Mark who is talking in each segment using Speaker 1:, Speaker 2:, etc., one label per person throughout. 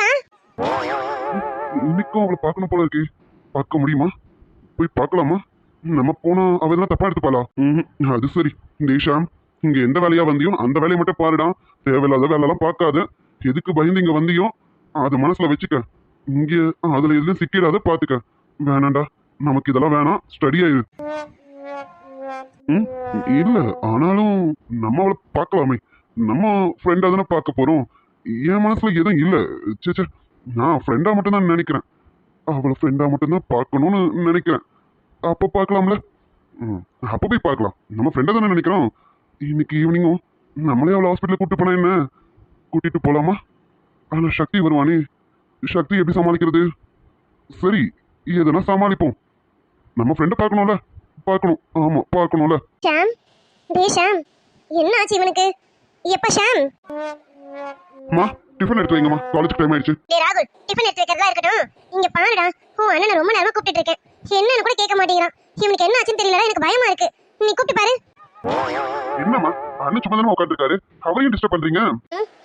Speaker 1: பாருப்பா
Speaker 2: இன்னைக்கும் அவளை பார்க்கணும் போல இருக்கு. பார்க்க முடியுமா? போய் பார்க்கலாமா? நம்ம போனா அவ எதனா தப்பா எடுத்துப்பாளா. அது சரி. தேஷாம் இங்க எந்த வேலையா வந்தியோ அந்த வேலையை மட்டும் பாருடா. தேவையில்லாத வேலையெல்லாம் பார்க்காத. எதுக்கு பயந்து இங்க வந்தியோ அது மனசுல வச்சுக்க. இங்க அதுல எதுவும் சிக்கிடாத பாத்துக்க. வேணாண்டா. நமக்கு இதெல்லாம் வேணாம். ஸ்டடி ஆயிரு. ம், இல்ல ஆனாலும் நம்ம அவளை பார்க்கலாமே. நம்ம ஃப்ரெண்டா தானே பார்க்க போறோம். என் மனசுல எதுவும் இல்லை. ச்சே நான் ஃப்ரெண்டாக மட்டும்தான் நினைக்கிறேன். அவளை ஃப்ரெண்டாக மட்டும்தான் பார்க்கணும்னு நினைக்கிறேன். அப்போ பார்க்கலாம்ல? ம் அப்போ போய் பார்க்கலாம். நம்ம ஃப்ரெண்டாக தானே நினைக்கிறோம். இன்னைக்கு ஈவினிங்கும் நம்மளே அவளை ஹாஸ்பிட்டலுக்கு கூட்டு போனா என்ன? கூட்டிகிட்டு போகலாமா ஆனால் சக்தி வருவானே. சக்தி எப்படி சமாளிக்கிறது? சரி எதுனா சமாளிப்போம். நம்ம ஃப்ரெண்டை பார்க்கணும்ல? பார்க்கணும். ஆமாம் பார்க்கணும்ல.
Speaker 1: ஷாம் டே ஷாம் என்ன ஆச்சு இவனுக்கு? எப்போ ஷாம்?
Speaker 2: அம்மா டிஃபன் எடுத்து வைங்கம்மா. காலேஜ் டைம் ஆயிடுச்சு.
Speaker 1: டேய் ராகுல் டிஃபன் எடுத்து வைக்கிறதா இருக்கட்டும். இங்க பாருடா உன் அண்ணனை ரொம்ப நேரமா கூப்பிட்டு இருக்கேன். என்னன்னு கூட கேட்க மாட்டேங்கிறான். இவனுக்கு என்ன ஆச்சுன்னு தெரியலடா எனக்கு பயமா இருக்கு. நீ கூப்பிட்டு பாரு.
Speaker 2: என்னம்மா அண்ணன் சும்மா தானே உட்காந்துருக்காரு அவரையும் டிஸ்டர்ப் பண்றீங்க?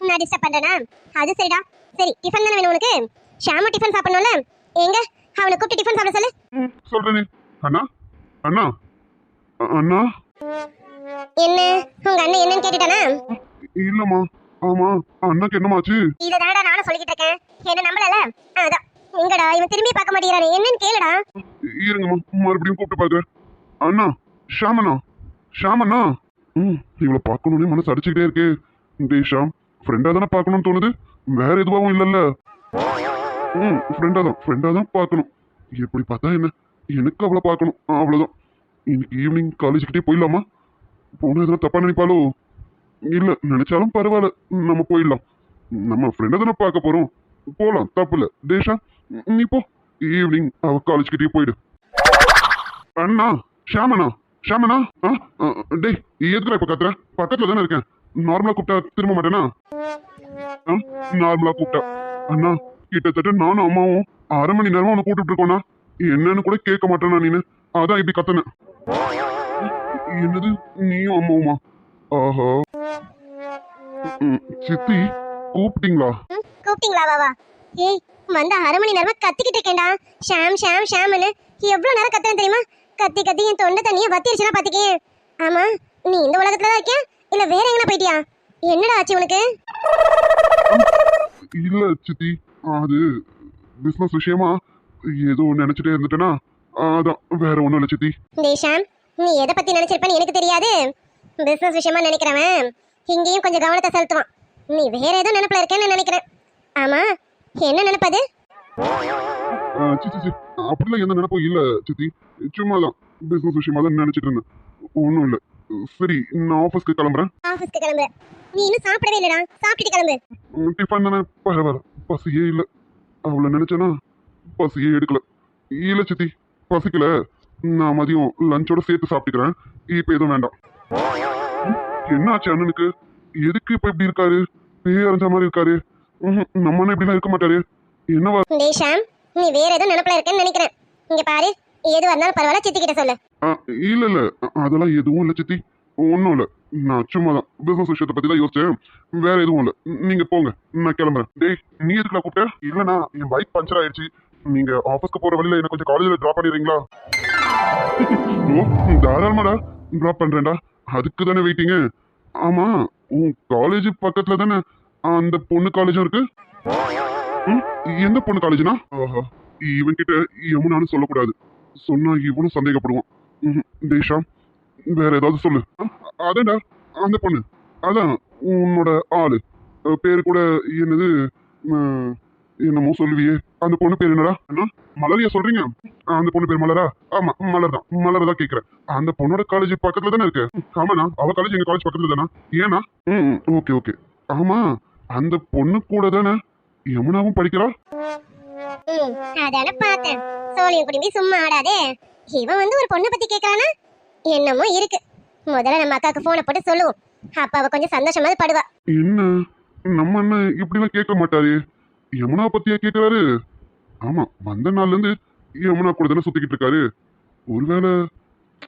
Speaker 1: நான் டிஸ்டர்ப் பண்றேனா? அது சரிடா. சரி டிஃபன் தானே வேணும் உனக்கு? ஷாம டிஃபன் சாப்பிடணும்ல? எங்க? அவனை கூப்பிட்டு டிஃபன் சாப்பிட சொல்லு.
Speaker 2: சொல்றேனே. அண்ணா அண்ணா அண்ணா.
Speaker 1: என்ன? உங்க அண்ணன் என்னன்னு கேட்டுட்டானா?
Speaker 2: இல்லம்மா. ஆமா அண்ணாக்கு என்னமாச்சு?
Speaker 1: இதை தானடா நானும் சொல்லிக்கிட்டு இருக்கேன். என்ன நம்பலல அதான் எங்கடா இவன் திரும்பி பார்க்க மாட்டேங்கிறானே. என்னன்னு கேளுடா.
Speaker 2: இருங்கம்மா மறுபடியும் கூப்பிட்டு பாக்குறேன் அண்ணா ஷாமண்ணா ஷாமண்ணா. ம் இவளை பார்க்கணும்னு மனசு அடிச்சுக்கிட்டே இருக்கு. டேய் ஷாம் ஃப்ரெண்டா தானே பார்க்கணும்னு தோணுது. வேற எதுவாகவும் இல்லைல்ல. ம் ஃப்ரெண்டா தான் ஃப்ரெண்டா தான் பார்க்கணும். எப்படி பார்த்தா என்ன? எனக்கு அவளை பார்க்கணும். அவ்வளோதான் இன்னைக்கு ஈவினிங் காலேஜுக்கிட்டே போயிடலாமா? போனா எதுவும் தப்பா நினைப்பாளோ? இல்ல நினைச்சாலும் பரவாயில்ல. நம்ம போயிடலாம். நம்ம ஃப்ரெண்டை தானே பார்க்க போறோம். போலாம் தப்பு இல்ல தேஷா நீ போ. ஈவினிங் அவ காலேஜ் கிட்டே போயிடு. அண்ணா ஷாமண்ணா ஷாமண்ணா ஆ ஆ, டேய் எதுக்குடா இப்ப கத்துற? பக்கத்துல தானே இருக்கேன். நார்மலா கூப்பிட்டா திரும்ப மாட்டேனா? ஆ நார்மலா கூப்பிட்டா. அண்ணா கிட்டத்தட்ட நானும் அம்மாவும் அரை மணி நேரமா உன்னை கூப்பிட்டு இருக்கோண்ணா என்னன்னு கூட கேட்க மாட்டேனா நீனு? அதான் இப்படி கத்துனேன். என்னது நீயும் அம்மாவுமா? ஆஹா. ம், சித்தி கூப்பிட்டீங்களா?
Speaker 1: ம், கூப்பிட்டீங்களா வா வா. ஏய் வந்த அரை மணி நேரமா கத்திக்கிட்டு இருக்கேன்டா. ஷாம் ஷாம் ஷாம்னு. எவ்வளவு நேரம் கத்துறேன் தெரியுமா? கத்தி கத்தி என் தொண்டை தண்ணியை வத்திருச்சுன்னா பாத்துக்கே. ஆமா நீ இந்த உலகத்துல தான் இருக்கியா? இல்ல வேற எங்கனா போயிட்டியா? என்னடா ஆச்சு உனக்கு?
Speaker 2: இல்ல சித்தி. அது பிசினஸ் விஷயமா? ஏதோ நினைச்சிட்டே இருந்துட்டேனா? அதான் வேற ஒண்ணும் இல்ல சித்தி.
Speaker 1: டேய் ஷாம் நீ எதை பத்தி நினைச்சிருப்பேன்னு எனக்கு தெரியாது. பிசினஸ் விஷயமா நினைக்கிறவன் இங்கேயும் கொஞ்சம் கவனத்தை செலுத்துவான். நீ வேற ஏதோ நினைப்புல இருக்கேன்னு நினைக்கிறேன். ஆமா என்ன நினைப்பது?
Speaker 2: அப்படிலாம் எந்த நினைப்பும் இல்ல சித்தி. சும்மா தான் பிசினஸ் விஷயமா தான் நினைச்சிட்டு இருந்தேன். ஒன்றும் இல்ல. சரி நான் ஆஃபீஸ்க்கு கிளம்புறேன்.
Speaker 1: ஆபீஸ்க்கு கிளம்பு. நீ இன்னும் சாப்பிடவே இல்லடா. சாப்பிட்டுட்டு கிளம்பு.
Speaker 2: டிஃபன் தானே? பரவாயில்ல. பசியே இல்ல. அவளை நினைச்சேனா பசியே எடுக்கல. இல்ல சித்தி. பசிக்கல. நான் மதியம் லஞ்சோட சேர்த்து சாப்பிட்டுக்கிறேன். இப்ப எதுவும் வேண்டாம். என்னாச்சு? அண்ணனுக்கு? எதுக்கு இப்ப இப்படி இருக்காரு? பேய் அரைஞ்ச மாதிரி இருக்காரு. நம்ம அண்ணன் இப்படிலாம் இருக்க மாட்டாரு. என்னவா
Speaker 1: டேய் ஷாம் நீ வேற ஏதோ நினைப்புல இருக்கேன்னு நினைக்கிறேன். இங்க பாரு எதுவா இருந்தாலும் பரவாயில்ல சித்தி கிட்ட சொல்லு
Speaker 2: இல்ல இல்ல. அதெல்லாம் எதுவும் இல்ல சித்தி. ஒன்றும் இல்ல. நான் சும்மா தான் பிசினஸ் விஷயத்தை பத்தி தான் யோசிச்சேன். வேற எதுவும் இல்ல. நீங்க போங்க. நான் கிளம்புறேன். டேய் நீ எதுக்குல கூப்பிட்ட? இல்லனா என் பைக் பஞ்சர் ஆயிடுச்சு. நீங்க ஆபீஸ்க்கு போற வழியில என்ன கொஞ்சம் காலேஜ்ல டிராப் பண்ணிடுறீங்களா? ஓ தாராளமாடா. டிராப் பண்றேன்டா. அதுக்கு தானே வெயிட்டிங்க? ஆமா உன் காலேஜ் பக்கத்துல தானே அந்த பொண்ணு காலேஜும் இருக்கு? ம், எந்த பொண்ணு காலேஜ்னா இவன் கிட்ட யமுனான்னு சொல்லக்கூடாது. சொன்னா இவனும் சந்தேகப்படுவான். ம்ஹும். வேற ஏதாவது சொல்லு. அதான்டா அந்த பொண்ணு. அதான் உன்னோட ஆளு. பேர் பேரு கூட என்னது என்னமோ சொல்லுவியே. அந்த பொண்ணு பேர் என்னடா? அண்ணா மலரியா சொல்றீங்க? அந்த பொண்ணு பேர் மலரா? ஆமா மலர் தான். மலர் தான் கேக்குறேன். அந்த பொண்ணோட காலேஜ் பக்கத்துல தானே இருக்கு? ஆமாண்ணா அவ காலேஜ் எங்க காலேஜ் பக்கத்துல தானா? ஏனா ம் ஓகே ஓகே ஆமா அந்த பொண்ணு கூட தானே யமுனாவும் படிக்கிறா?
Speaker 1: ம் அதான பார்த்தேன். சோழியம் குடும்பி சும்மா ஆடாதே. இவன் வந்து ஒரு பொண்ணை பத்தி கேக்குறானா? என்னமோ இருக்கு. முதல்ல நம்ம அக்காவுக்கு போனை போட்டு சொல்லுவோம். அப்ப அவ கொஞ்சம் சந்தோஷமா படுவா.
Speaker 2: என்ன? நம்ம அண்ணன் இப்படிலாம் கேட்க மாட்டாரு. யமுனா பத்தியா கேக்குறாரு? ஆமா வந்த நாள்ல இருந்து யமுனா கூட தானே சுத்திக்கிட்டு இருக்காரு. ஒருவேளை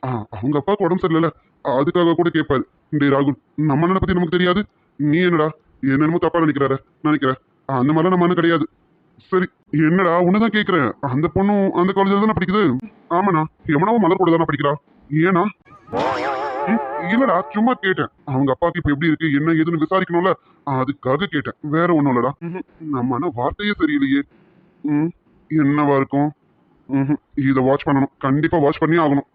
Speaker 2: ஆ, அவங்க அப்பாவுக்கு உடம்பு சரியில்லைல்ல அதுக்காக கூட கேட்பாரு டே ராகுல் நம்ம அண்ணனை பத்தி நமக்கு தெரியாது. நீ என்னடா என்னென்னமோ தப்பா நினைக்கிறாரு நினைக்கிற அந்த மாதிரிலாம் நம்ம அண்ணன் கிடையாது. சரி என்னடா உன்னதான் கேக்குறேன். அந்த பொண்ணும் அந்த காலேஜ்ல தானே படிக்குது? ஆமாண்ணா எவனாவும் மலர் கூட தானே படிக்கிறா? ஏனா இல்லடா சும்மா கேட்டேன். அவங்க அப்பாவுக்கு இப்ப எப்படி இருக்கு என்ன ஏதுன்னு விசாரிக்கணும்ல? அதுக்காக கேட்டேன். வேற ஒண்ணும் இல்லடா. நம்ம அண்ணா வார்த்தையே சரியில்லையே. ம் என்னவா இருக்கும்? ம்ஹும். இத வாட்ச் பண்ணணும். கண்டிப்பா வாட்ச் பண்ணி ஆகணும்.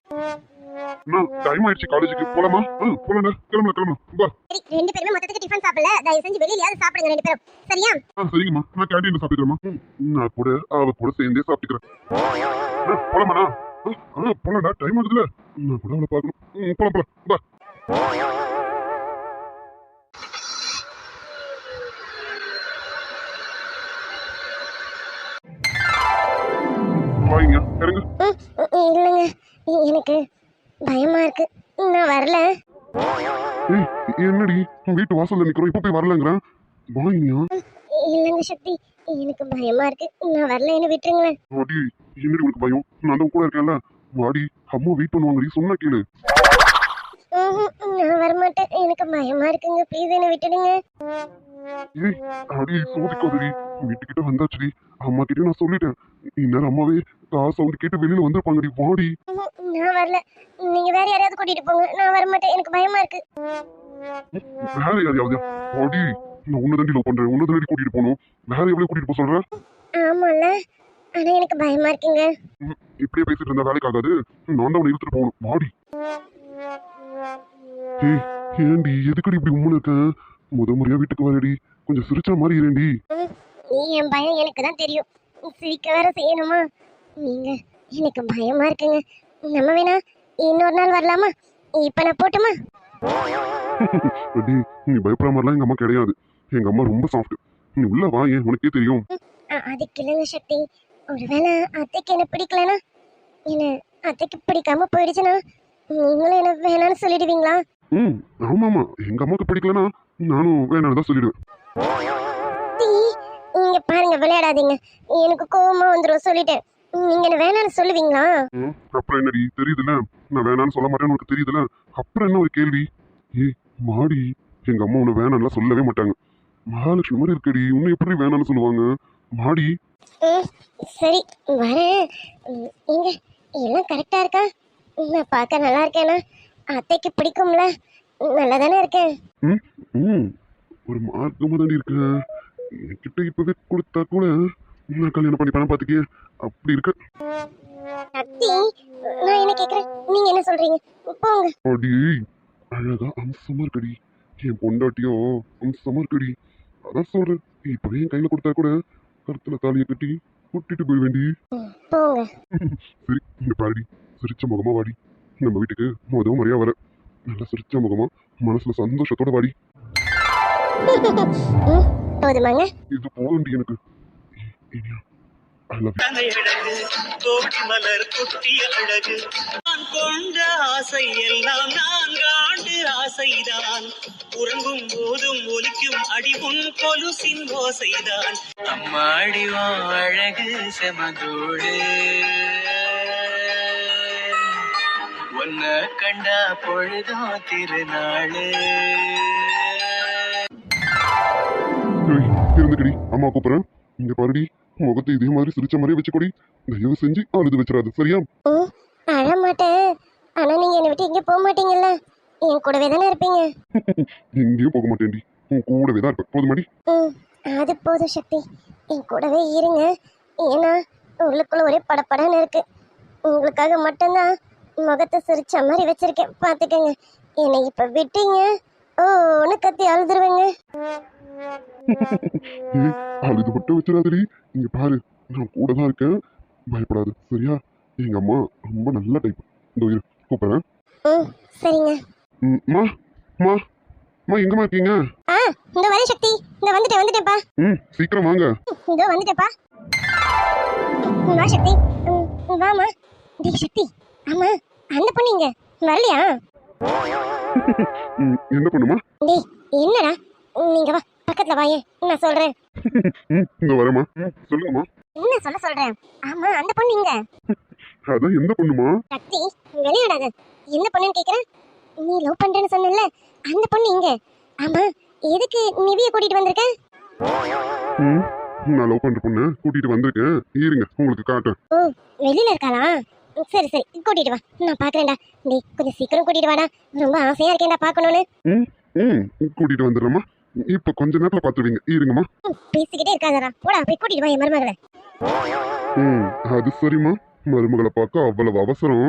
Speaker 2: டைம் ஆயிடுச்சு காலேஜுக்கு போலாமா? ஆ போலாம்டா. கிளம்பலாம் கிளம்பலாம்
Speaker 1: சரி ரெண்டு பேருமே மொத்தத்துக்கு டிஃபன் சாப்பிடல. தயவு செஞ்சு வெளியிலயாவது சாப்பிடுங்க ரெண்டு பேரும். சரியா?
Speaker 2: ஆ சரிங்கம்மா. நான் கேண்டீன்ல சாப்பிட்டுக்கிறேம்மா. ம், நான் கூட அவ கூட சேர்ந்தே சாப்பிட்டுக்கிறேன். போலாமாண்ணா? ஆ, ஆ போலாம்டா டைம் ஆகுதுல. நான் கூட அவளை பார்க்கணும். போலாம் போலாம்.
Speaker 1: ம், இல்லைங்க. எனக்கு பயமா இருக்கு. நான் வரல.
Speaker 2: என்னடி? வீட்டு வாசல்ல நிக்கிறோம். இப்ப போய் வரலங்கிறேன்
Speaker 1: இல்லைங்க சக்தி. எனக்கு பயமா இருக்கு. நான் வரலன்னு விட்டுருங்களேன்.
Speaker 2: வாடி என்னடி உனக்கு பயம். நான் தான் கூட இருக்கேன்ல. வாடி அம்மா வெயிட் பண்ணுவாங்கடி சொன்னா கேளு.
Speaker 1: நான் வரமாட்டேன். எனக்கு பயமா இருக்குங்க. ப்ளீஸ் என்ன விட்டுடுங்க.
Speaker 2: ஏய் அடி சோதிக்காதடி. வீட்டுக்கிட்ட வந்தாச்சுடி. அம்மா கிட்ட நான் சொல்லிட்டேன். இந்நேரம் அம்மாவே காசு சவுண்ட் கேட்டு வெளியில வந்திருப்பாங்கடி. வாடி.
Speaker 1: நான் வரல. நீங்க வேற யாரையாவது கூட்டிட்டு போங்க. நான் வரமாட்டேன். எனக்கு பயமா இருக்கு.
Speaker 2: வேற யாரையாவது? வாடி நான் உன்னை தாண்டி லவ் பண்றேன். உன்னை தாண்டி கூட்டிட்டு போகணும். வேற எவ்வளவு கூட்டிட்டு போக சொல்றேன்
Speaker 1: ஆமால ஆனா எனக்கு பயமா இருக்குங்க.
Speaker 2: ம், இப்படியே பேசிட்டு இருந்தா வேலைக்கு ஆகாது. நான் தான் இழுத்துட்டு போகணும். வாடி. ஏய் ஏண்டி எதுக்கடி இப்படி உம்முன்னு இருக்க? முத முறையா வீட்டுக்கு வரடி. கொஞ்சம் சிரிச்ச மாதிரி இரேண்டி
Speaker 1: நீ என் பயம் எனக்கு தான் தெரியும். சிரிக்க வேற செய்யணுமா? நீங்க எனக்கு பயமா இருக்குங்க. நம்ம வேணா இன்னொரு நாள் வரலாமா? இப்ப நான் போட்டுமா?
Speaker 2: நீ பயப்படுற மாதிரிலாம் எங்க அம்மா கிடையாது. எங்க அம்மா ரொம்ப சாஃப்ட் நீ உள்ள வா ஏன்? உனக்கே தெரியும்.
Speaker 1: அதுக்கு இல்லைங்க சக்தி. ஒருவேளை அத்தைக்கு என்ன பிடிக்கலனா? என்ன அத்தைக்கு பிடிக்காம போயிடுச்சுன்னா நீங்களும் என்ன வேணாம்னு சொல்லிடுவீங்களா?
Speaker 2: ம் ஆமாமா எங்க அம்மாவுக்கு பிடிக்கலனா நானும் வேணாம் தான் சொல்லிடுவேன்.
Speaker 1: தீ, இங்க பாருங்க விளையாடாதீங்க. எனக்கு கோவமா வந்துடும் சொல்லிட்டேன். நீங்க என்ன வேணாம்னு சொல்லுவீங்களா?
Speaker 2: ம், அப்புறம் என்னடி தெரியுதுல நான் வேணாம்னு சொல்ல மாட்டேன்னு உனக்கு தெரியுதுல அப்புறம் என்ன ஒரு கேள்வி? ஏய் மாடி எங்க அம்மா உன்னை வேணாம்லாம் சொல்லவே மாட்டாங்க. மகாலட்சுமி மாதிரி இருக்கடி. உன்னை எப்படி வேணாம்னு சொல்லுவாங்க? மாடி
Speaker 1: சரி வரேன். எங்க எல்லாம் கரெக்டா இருக்கா? நான் பார்க்க நல்லா இருக்கேனா? அத்தைக்கு பிடிக்கும்ல. நல்லா தானே இருக்கேன்
Speaker 2: ம் ம் ஒரு மார்க்கமா தாண்டி இருக்க. என்கிட்ட இப்பவே கொடுத்தா கூட நான் கல்யாணம் பண்ணிப்பேன் பாத்துக்கே அப்படி இருக்க.
Speaker 1: சக்தி நான் என்ன கேக்குறேன்? நீங்க என்ன சொல்றீங்க? போங்க.
Speaker 2: அடி அழகா அம்சமா இருக்கடி. என் பொண்டாட்டியோ அம்சமா இருக்கடி. அதான் சொல்றேன். இப்பவே என் கையில கொடுத்தா கூட கருத்துல தாலியை கட்டி கூட்டிட்டு போய் வேண்டி. சரி இந்த பாடி சிரிச்ச முகமா வாடி. நம்ம வீட்டுக்கு முத முறையா வர. நல்ல சிரிச்ச முகமா மனசுல சந்தோஷத்தோட வாடி. இது போதுண்டி எனக்கு.
Speaker 3: அழகு கோடி மலர் கொட்டிய அழகு. நான் கொண்ட ஆசை எல்லாம் நான்காண்டு ஆசைதான். உறங்கும் போதும் ஒலிக்கும் அடி உன் கொலுசின் ஓசைதான். அம்மாடி உன் அழகு செமதோடு. உன்னை கண்டா பொழுதோ திருநாளு.
Speaker 2: இருந்துக்கடி அம்மா கூப்பிடுறேன். இங்க பாருடி. முகத்தை இதே மாதிரி சிரிச்ச மாதிரியே வச்சுக்கொடி. தயவு செஞ்சு அழுது வச்சிடாது சரியா?
Speaker 1: ம், அழ மாட்டேன் ஆனா நீங்க என்னை விட்டு எங்கேயும் போக மாட்டீங்கல்ல? என் கூடவே தானே இருப்பீங்க.
Speaker 2: எங்கேயும் போக மாட்டேன்டி. உன் கூடவே தான் இருப்பேன். போதுமாடி?
Speaker 1: ம் அது போதும் சக்தி. என் கூடவே இருங்க. ஏன்னா உள்ளுக்குள்ள ஒரே படப்படன்னு இருக்கு. உங்களுக்காக மட்டும்தான் முகத்தை சிரிச்ச மாதிரி வச்சிருக்கேன். பார்த்துக்கங்க என்னை இப்ப விட்டீங்க. ஓன்னு கத்தி அழுதுருவேங்க.
Speaker 2: அழுது மட்டும் வச்சிடாதடி. இங்க பாரு நான் கூட தான் இருக்கேன். பயப்படாது சரியா? எங்க அம்மா ரொம்ப நல்ல டைப் இந்த இரு கூப்பிடுறேன்.
Speaker 1: ம் சரிங்க.
Speaker 2: ம், அம்மா அம்மா எங்கம்மா இருக்கீங்க?
Speaker 1: ஆ இந்த வரேன் சக்தி. இந்த வந்துட்டேன் வந்துட்டேன்ப்பா.
Speaker 2: ம் சீக்கிரம் வாங்க.
Speaker 1: இதோ வந்துட்டேப்பா ம், வா சக்தி. ம், வாமா டேய் சக்தி. ஆமா அந்த பொண்ணு இங்க. வரலையா?
Speaker 2: ம், என்ன பண்ணுமா?
Speaker 1: டேய் என்னடா? நீங்க வா பக்கத்துல வாயே நான் சொல்றேன்.
Speaker 2: ம் இந்த வரேம்மா. ம். சொல்லுங்கம்மா
Speaker 1: என்ன சொல்ல சொல்றேன்? ஆமா அந்த பொண்ணு இங்க.
Speaker 2: அதான் எந்த பொண்ணுமா?
Speaker 1: சக்தி விளையாடாத எந்த பொண்ணுன்னு கேக்குறேன்? நீ லவ் பண்றேன்னு சொன்னல அந்த பொண்ணு இங்க. ஆமா எதுக்கு நிவிய கூட்டிட்டு வந்திருக்க?
Speaker 2: நான் லவ் பண்ற பொண்ணு கூட்டிட்டு வந்திருக்கேன். இருங்க உங்களுக்கு காட்டுறேன்.
Speaker 1: ஓ வெளியில இருக்காளா? சரி சரி கூட்டிட்டு வா. நான் பாக்குறேன்டா. டேய் கொஞ்சம் சீக்கிரம் கூட்டிட்டு வாடா. ரொம்ப ஆசையா இருக்கேன்டா பார்க்கணும்னு.
Speaker 2: ம் ம் கூட்டிட்டு வந்துடுறேம்மா. இப்போ கொஞ்ச நேரத்துல பார்த்துருவீங்க இருங்கம்மா.
Speaker 1: பேசிக்கிட்டே இருக்காதடா. போடா போய் கூட்டிட்டு வா என் மருமகளை.
Speaker 2: ம் அது சரிம்மா. மருமகளை பார்க்க அவ்வளவு அவசரம்.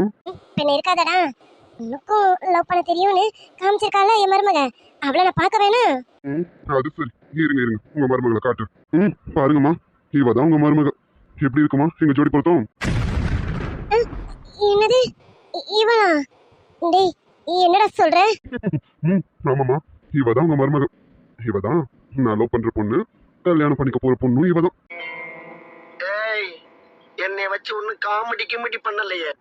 Speaker 1: பின்ன இருக்காதடா. உனக்கும் லவ் பண்ண தெரியும்னு காமிச்சிருக்கால என் மருமக. அவளை நான் பார்க்க வேணாம்
Speaker 2: ம் அது சரி. இருங்க இருங்க. உங்க மருமகளை காட்டுறேன் ம் பாருங்கம்மா. இவ தான் உங்க மருமக. எப்படி இருக்குமா? எங்க ஜோடி பொருத்தம்?
Speaker 1: என்னது? இவளா? டேய் என்னடா சொல்ற?
Speaker 2: ம் ஆமாம்மா. இவ தான் உங்க மருமக. இவ தான் நான் லவ் பண்ற பொண்ணு கல்யாணம் பண்ணிக்க போற பொண்ணும் இவ தான்
Speaker 4: ஏய் என்னை வச்சு ஒன்னும் காமெடி கிமெடி பண்ணலையே.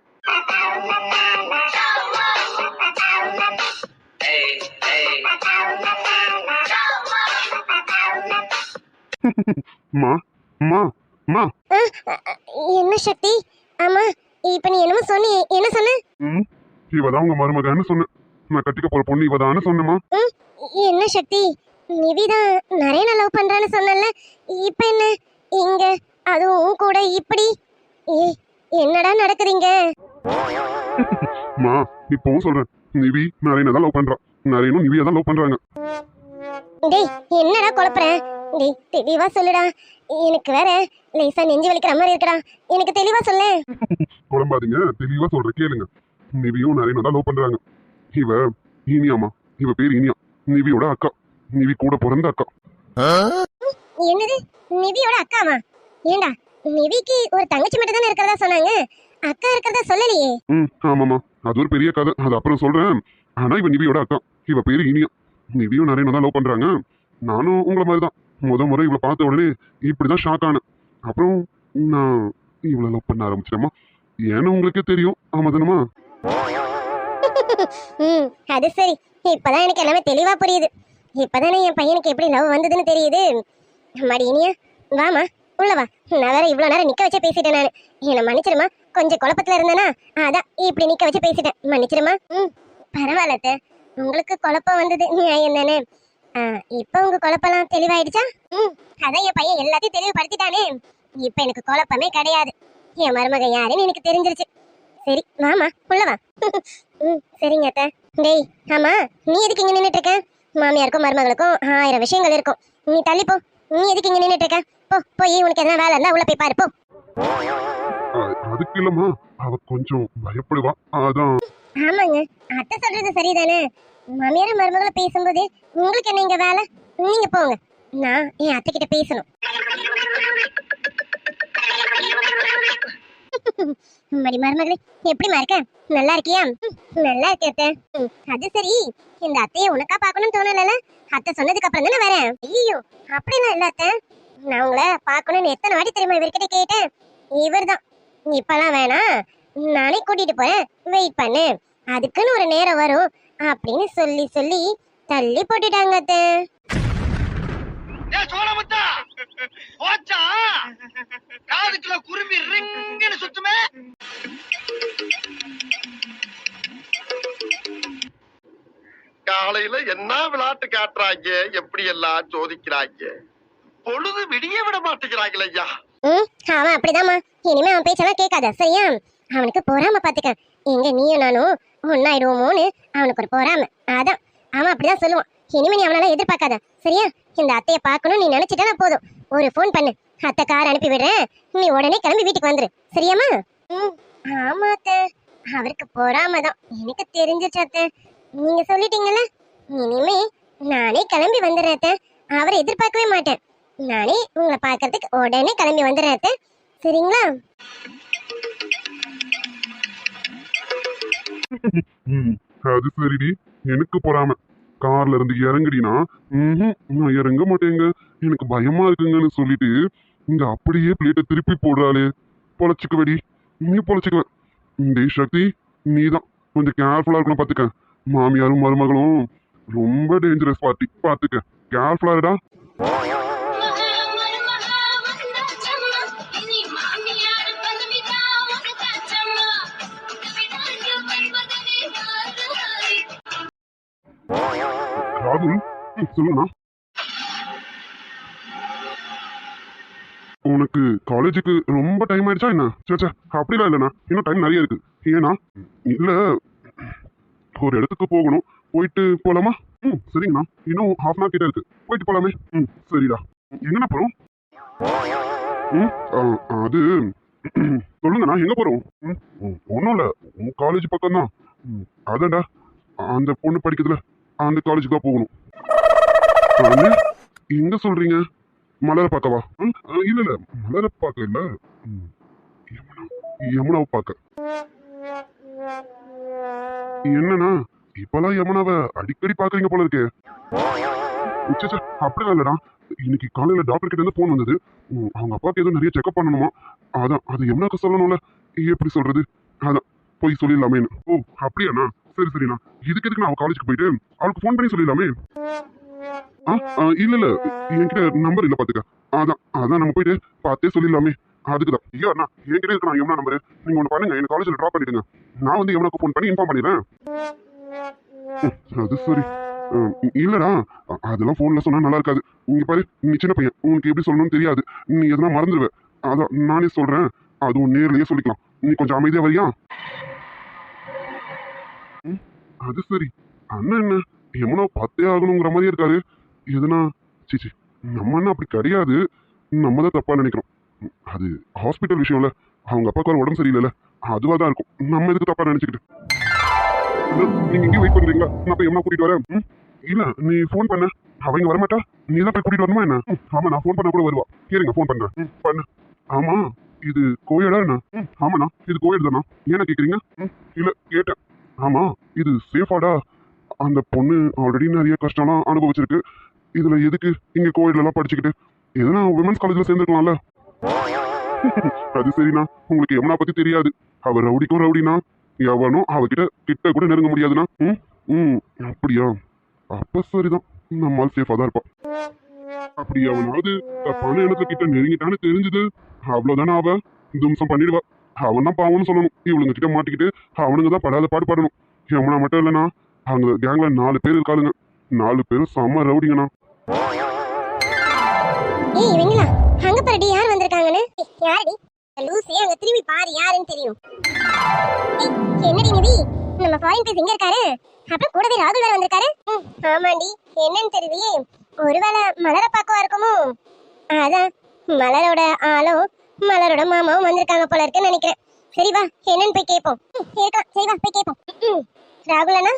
Speaker 2: மா மா மா.
Speaker 1: என்ன சக்தி? ஆமா இப்ப நீ என்னமோ சொன்னி என்ன சொன்ன?
Speaker 2: ம் இவ தான் உங்க மருமகன்னு சொன்னேன். நான் கட்டிக்க போற பொண்ணு இவ தான்னு சொன்னேம்மா.
Speaker 1: ம், என்ன சக்தி? நிவிதான் நிறைய லவ் பண்றான்னு சொன்னல இப்ப என்ன? இங்க அதுவும் கூட இப்படி? ஏய் என்னடா நடக்குதுங்க
Speaker 2: மா இப்பவும் சொல்றேன். நிவி நரேனை தான் லவ் பண்றான் நரேனும் நிவியை தான் லவ் பண்றாங்க.
Speaker 1: டேய் என்னடா குழப்புற? டேய் தெளிவா சொல்லுடா. எனக்கு வேற லேசா நெஞ்சு வலிக்கிற மாதிரி இருக்குடா. எனக்கு தெளிவா சொல்ல.
Speaker 2: குழம்பாதீங்க. தெளிவா சொல்றேன் கேளுங்க. நிவியும் நரேனும் தான் லவ் பண்றாங்க. இவ இனியாமா இவ பேர் இனியா. நிவியோட அக்கா. நிவி கூட பிறந்த அக்கா.
Speaker 1: என்னது? நிவியோட அக்காவா? ஏண்டா நிவிக்கு ஒரு தங்கச்சி மட்டும் தானே இருக்கிறதா சொன்னாங்க? அக்கா இருக்கிறதா சொல்லலையே.
Speaker 2: ம் ஆமாமா அது ஒரு பெரிய கதை. அது அப்புறம் சொல்றேன். ஆனா இவ நிவியோட அக்கா. இவ பேரு இனியா. நிவியும் நரேனும் தான் லவ் பண்றாங்க. நானும் உங்களை மாதிரி தான் முத முறை இவளை பார்த்த உடனே இப்படிதான் ஷாக் ஆனேன். அப்புறம் நான் இவளை லவ் பண்ண ஆரம்பிச்சிட்டேமா ஏன்னு உங்களுக்கே தெரியும். ஆமாதானமா
Speaker 1: அது சரி. இப்பதான் எனக்கு எல்லாமே தெளிவா புரியுது. இப்பதானே என் பையனுக்கு எப்படி லவ் வந்ததுன்னு தெரியுது? அம்மாடி இனியா வாமா உள்ள வா. நான் வேற இவ்வளவு நேரம் நிக்க வச்சே பேசிட்டேன் நான். என்ன மன்னிச்சிருமா? கொஞ்சம் குழப்பத்துல இருந்தேனா? அதான் இப்படி நிக்க வச்சு பேசிட்டேன். மன்னிச்சிருமா? ம் பரவாயில்ல உங்களுக்கு குழப்பம் வந்தது நியாயம் தானே? இப்போ இப்ப உங்க குழப்பம்லாம் தெளிவாயிடுச்சா? ம் அதான் என் பையன் எல்லாத்தையும் தெளிவுபடுத்திட்டானே. இப்ப எனக்கு குழப்பமே கிடையாது. என் மருமகன் யாருன்னு எனக்கு தெரிஞ்சிருச்சு. சரி வாமா உள்ள வா. ம் சரிங்க அத்தை. டேய் ஆமா நீ எதுக்கு இங்கே நின்னுட்டு இருக்க? மாமியாருக்கும் மருமகளுக்கும் ஆயிரம் விஷயங்கள் இருக்கும். நீ தள்ளி போ. நீ எதுக்கு இங்க நின்னுட்டு இருக்க? போ போய் உனக்கு எதனா வேலை இருந்தா உள்ள போய் பாரு போ.
Speaker 2: அதுக்கு இல்லம்மா. அவ கொஞ்சம் பயப்படுவா. அதான்.
Speaker 1: ஆமாங்க. அத்தை சொல்றது சரிதானே? மாமியார் மருமகளை பேசும்போது உங்களுக்கு என்ன இங்க வேலை? நீங்க போங்க. நான் என் அத்தை கிட்ட பேசணும். மடி மருமகளே எப்படிமா இருக்க நல்லா இருக்கியா? நல்லா இருக்கேன் அத்தை. அது சரி. இந்த அத்தையை உனக்கா பார்க்கணும்னு தோணல அத்தை சொன்னதுக்கு அப்புறம் தானே வரேன். ஐயோ அப்படிலாம் இல்ல அத்தை. நான் உங்களை பார்க்கணும்னு எத்தனை வாட்டி தெரியுமா இவர்கிட்ட கேட்டேன்? இவர்தான். இப்பெல்லாம் வேணாம் நானே கூட்டிட்டு போறேன். வெயிட் பண்ணு. அதுக்குன்னு ஒரு நேரம் வரும். அப்படின்னு சொல்லி சொல்லி தள்ளி போட்டுட்டாங்க அத்தை.
Speaker 4: சோழமுத்தா போச்சா? காதுக்குள்ள குருவி ரிங்குன்னு சுத்துமே. காலையில என்ன விளையாட்டு காட்டுறாங்க? எப்படி எல்லாம் சோதிக்கிறாங்க? பொழுது விடிய விட மாட்டேங்கிறாங்களே ஐயா.
Speaker 1: ம் அவன் அப்படிதாம்மா. இனிமே அவன் பேச்செல்லாம் கேட்காத சரியா? அவனுக்கு பொறாம பாத்துக்க. எங்க நீயும் நானும் ஒன்னாயிடுவோமோன்னு அவனுக்கு ஒரு பொறாம. அதான் அவன் அப்படிதான் சொல்லுவான். இனிமே நீ அவனால எதிர்பார்க்காத சரியா? இந்த அத்தையை பார்க்கணும் நீ நினைச்சிட்டா போதும். ஒரு ஃபோன் பண்ணு. அத்தை கார் அனுப்பி விடுறேன். நீ உடனே கிளம்பி வீட்டுக்கு வந்துரு. சரியாமா ஆமா அத்தை. அவருக்கு பொறாம தான். எனக்கு தெரிஞ்சிச்சு அத்தை. நீங்க சொல்லிட்டீங்கல்ல? இனிமே நானே கிளம்பி வந்துடுறேன் அத்தை. அவரை எதிர்பார்க்கவே மாட்டேன். நானே உங்களை பார்க்கறதுக்கு உடனே கிளம்பி வந்துடுறேன் அத்தை. சரிங்களா?
Speaker 2: அது சரிடி. எனக்கு பொறாம. கார்ல இருந்து இறங்குடினா ம்ஹும், நான் இறங்க மாட்டேங்க. எனக்கு பயமா இருக்குங்கன்னு சொல்லிட்டு இங்க அப்படியே பிளேட்டை திருப்பி போடுறாளே. பொழைச்சுக்குவடி. நீ பொழைச்சுக்குவ டேய் சக்தி நீதான். கொஞ்சம் கேர்ஃபுல்லா இருக்கணும் பாத்துக்க. மாமியாரும் மருமகளும் ரொம்ப டேஞ்சரஸ் பார்ட்டி பாத்துக்க. கேர்ஃபுல்லா இருடா. ராகுல் ம், சொல்லுங்கண்ணா உனக்கு காலேஜுக்கு ரொம்ப டைம் ஆயிடுச்சா என்ன? சே சே அப்படிலாம் இல்லைண்ணா. இன்னும் டைம் நிறைய இருக்கு. ஏன்னா இல்லை ஒரு இடத்துக்கு போகணும். போயிட்டு போகலாமா ம் சரிங்கண்ணா. இன்னும் ஹாஃப் அன் ஹவர் கிட்ட இருக்கு. போயிட்டு போலாமே. ம் சரிடா. எங்கண்ணா போகிறோம் ம் ஆ, அது சொல்லுங்கண்ணா எங்கே போகிறோம் ம் ஒன்றும் இல்லை. உன் காலேஜ் பக்கம் தான் அதான்டா. அந்த பொண்ணு படிக்கிறதுல. அந்த காலேஜுக்கு தான் போகணும். எங்க சொல்றீங்க? மலரை பார்க்கவா? ஆ, இல்ல இல்ல மலரை பார்க்க இல்ல. ம், யமுனா யமுனாவை பார்க்க. என்னண்ணா இப்பெல்லாம் யமுனாவை அடிக்கடி பாக்குறீங்க போல இருக்கே. உச்சச்ச, அப்படிலாம் இல்லடா. இன்னைக்கு காலையில டாக்டர் கிட்ட இருந்து போன் வந்தது. ம், அவங்க அப்பாவுக்கு ஏதோ நிறைய செக்அப் பண்ணணுமா? அதான் அது யமுனாக்கு சொல்லணும்ல. எப்படி சொல்றது? அதான் போய் சொல்லிடலாமேன்னு. ஓ அப்படியாண்ணா? சரி சரிண்ணா. இதுக்கு எதுக்கு நான் அவள் காலேஜுக்கு போயிட்டு அவளுக்கு ஃபோன் பண்ணி சொல்லிடலாமே? ஆ ஆ, இல்ல இல்ல. என்கிட்ட நம்பர் இல்ல பாத்துக்க. அதான் அதான் நம்ம போயிட்டு பார்த்தே சொல்லிடலாமே. அதுக்கு தான். அண்ணா என்கிட்ட இருக்கு நான் எம்னா நம்பர் நீங்க ஒன்று பண்ணுங்க என் காலேஜில் ட்ராப் பண்ணிடுங்க. நான் வந்து எவ்வளோக்கு ஃபோன் பண்ணி இன்ஃபார்ம் பண்ணிடுறேன். ம், அது சரி. இல்லடா. அதெல்லாம் ஃபோனில் சொன்னால் நல்லா இருக்காது. இங்கே பாரு நீ சின்ன பையன். உனக்கு எப்படி சொல்லணும்னு தெரியாது. நீ எதனா மறந்துடுவ அதான் நானே சொல்கிறேன் அதுவும் நேர்லேயே சொல்லிக்கலாம். நீ கொஞ்சம் அமைதியாக வரியா? அது சரி. அண்ணன் என்ன? எம்னா பார்த்தே ஆகணுங்கிற மாதிரி இருக்காரு. எதுனா? சிச்சி நம்ம அண்ணா அப்படி கிடையாது. நம்ம தான் தப்பா நினைக்கிறோம். அது ஹாஸ்பிட்டல் விஷயம்ல. அவங்க அப்பாவுக்கு உடம்பு சரியில்லைல்ல அதுவாக தான் இருக்கும். நம்ம எதுக்கு தப்பா நினைச்சுக்கிட்டு? நீங்கள் நீங்க இங்கே வெயிட் பண்றீங்களா? நான் போய் எம்னா கூட்டிட்டு வரேன். ம், இல்ல நீ ஃபோன் பண்ண. அவங்க வரமாட்டா? நீ தான் போய் கூட்டிட்டு வரணுமா என்ன? ம், ஆமா நான் ஃபோன் பண்ண கூட வருவா. கேளுங்க ஃபோன் பண்றேன். ம், பண்ணு. ஆமா இது கோயிலா என்ன? ஆமாண்ணா இது கோயில் தானா? ஏன்னா கேக்குறீங்க? ம், இல்ல கேட்டேன். ஆமா இது சேஃபாடா அந்த பொண்ணு ஆல்ரெடி நிறைய கஷ்டம்லாம் அனுபவிச்சிருக்கு. இதுல எதுக்கு இங்க கோயில்ல படிச்சுக்கிட்டு? எதுனா விமன்ஸ் காலேஜ்ல சேர்ந்துருக்கலாம்ல. அது சரிண்ணா. உங்களுக்கு எவனா பத்தி தெரியாது. அவள் ரவுடிக்கும் ரவுடினா எவனும் அவகிட்ட கிட்ட கூட நெருங்க முடியாதுண்ணா. ம்? ம் அப்படியா? அப்ப சரிதான். நம்மால் சேஃபா தான் இருப்பான் அப்படி அவனாவது தப்பான இடத்துல கிட்ட நெருங்கிட்டான்னு தெரிஞ்சது அவ்வளவுதானே அவ? தும்சம் பண்ணிடுவா. அவன் தான் பாவம்னு சொல்லணும். இவளுங்க கிட்ட மாட்டிக்கிட்டு அவனுங்க தான் படாத பாடு பாடணும். யமுனா மட்டும் இல்லைண்ணா. அங்கே கேங்கில் நாலு பேர் இருக்காளுங்க. நாலு பேரும் செம்ம ரவுடிங்கண்ணா.
Speaker 1: ஏய் இவங்களா? அங்க பாருடி யார் வந்திருக்காங்கன்னு? ஏய், லூசி அங்க திரும்பி பாரு யாருன்னு தெரியும். என்னடி நிவி? நம்ம ஃபாரின் பேஸ் எங்க இருக்காரு. அப்புறம் கூடவே ராகுல் வேற வந்திருக்காரு. ஆமாண்டி. என்னன்னு தெரியலையே. ஒருவேளை மலரை பார்க்கவா இருக்குமோ? அதான் மலரோட ஆளும் மலரோட மாமாவும் வந்திருக்காங்க போல இருக்குன்னு நினைக்கிறேன். சரி வா என்னன்னு போய் கேட்போம் இருக்கலாம் சரி வா போய் கேட்போம். ராகுல் அண்ணா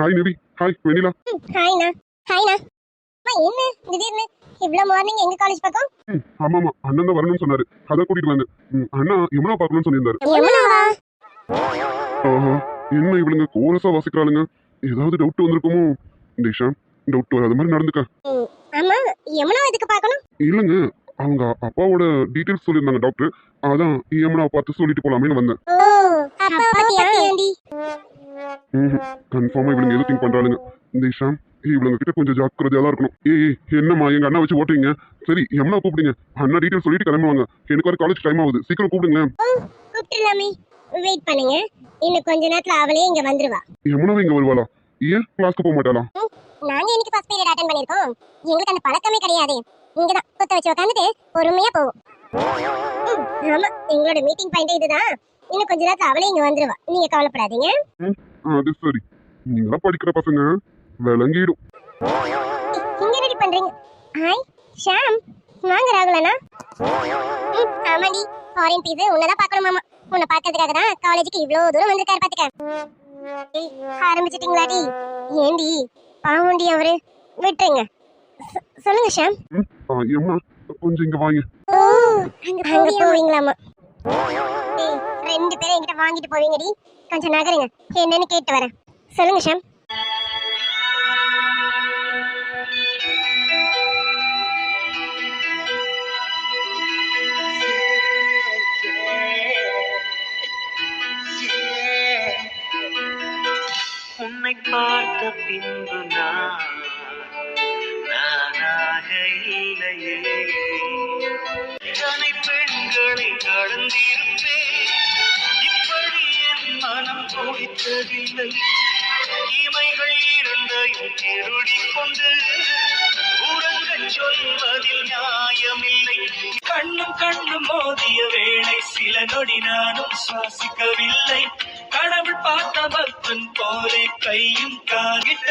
Speaker 2: ஹாய் நிவி ஹாய் வெனிலா
Speaker 1: ம், ஹாய்ண்ணா. ஹாய்ண்ணா. அம்மா என்ன? திடீர்னு இவ்வளோ மார்னிங் எங்க காலேஜ் பக்கம்?
Speaker 2: ஆமா ஆமா அண்ணன் தான் வரணும்னு சொன்னாரு. அதான் கூட்டிட்டு வந்தேன். ம், அண்ணா யமுனா பார்க்கணும்னு சொல்லியிருந்தாரு. என்ன இவளுங்க கோரஸா வாசிக்கிறாளுங்க? ஏதாவது டவுட் வந்திருக்குமோ? தேஷா டவுட் வராத மாதிரி நடந்துக்க.
Speaker 1: ஆமா யமுனா எதுக்கு பார்க்கணும்?
Speaker 2: இல்லைங்க அவங்க அப்பாவோட டீட்டெயில்ஸ் சொல்லியிருந்தாங்க டாக்டர் அதான் யமுனாவை பார்த்து சொல்லிட்டு போலாமேன்னு வந்தேன். கன்ஃபார்மா இவளுங்க எது திங்க் பண்றாளுங்க தேஷா இவளுங்க கிட்ட கொஞ்சம் ஜாக்கிரதையா தான் இருக்கணும். ஏய் என்னம்மா எங்க அண்ணா வச்சு ஓட்டுறீங்க? சரி யமுனா கூப்பிடுங்க. அண்ணா டீட்டெயில் சொல்லிட்டு கிளம்புவாங்க. எனக்கு வர காலேஜ் டைம் ஆகுது. சீக்கிரம் கூப்பிடுங்களேன்.
Speaker 1: கூப்பிட்டுலாமே வெயிட் பண்ணுங்க. இன்னும் கொஞ்ச நேரத்துல அவளே இங்க வந்துருவா.
Speaker 2: யமுனாவை இங்க வருவாளா? ஏன் கிளாஸ்க்கு போக மாட்டாளா?
Speaker 1: நாங்க இன்னைக்கு ஃபர்ஸ்ட் பீரியட் அட்டென்ட் பண்ணிருக்கோம். எங்களுக்கு அந்த பழக்கமே கிடையாது. இங்க தான் குத்த வச்சு உட்காந்துட்டு பொறுமையா போவோம். ம், ஆமா எங்களோட மீட்டிங் பாயிண்ட் இதுதான். இன்னும் கொஞ்ச நேரத்துல அவளே இங்க வந்துருவா. நீங்க கவலைப்படாதீங்க.
Speaker 2: அது சரி. நீங்களாம் படிக்கிற பசங்க? விளங்கிடும்.
Speaker 1: இங்க ரெடி பண்றீங்க. ஹாய் ஷாம் வாங்க ராகுலண்ணா. ம், ஆமாடி. ஃபாரின் பீஸ் உன்னதான் பார்க்கணும் மாமா. உன்னை பார்க்கறதுக்காக தான் காலேஜுக்கு இவ்ளோ தூரம் வந்திருக்காரு பாத்துக்க. ஏய், ஆரம்பிச்சிட்டீங்களாடி. ஏண்டி பாவண்டி அவரு. விட்டுருங்க. சொல்லுங்க ஷாம்
Speaker 2: ஆ, யமுனா கொஞ்சம் இங்க வாங்க.
Speaker 1: அங்க போவீங்களாமா ரெண்டு பேரும் என்கிட்ட வாங்கிட்டு போவீங்கடி. கொஞ்சம் நகருங்க. என்னன்னு கேட்டு வரேன். சொல்லுங்க ஷாம்.
Speaker 3: உன்னை பார்த்த பின்பு கடந்திருப்பேன் இமைகள் இரண்டையும் திருடி கொண்டு உறங்கச் சொல்வதில் நியாயமில்லை. கண்ணும் கண்ணும் மோதிய வேளை சில நொடி நானும் சுவாசிக்கவில்லை. கடவுள் பார்த்த பக்தன் போலே கையும் காகிட்ட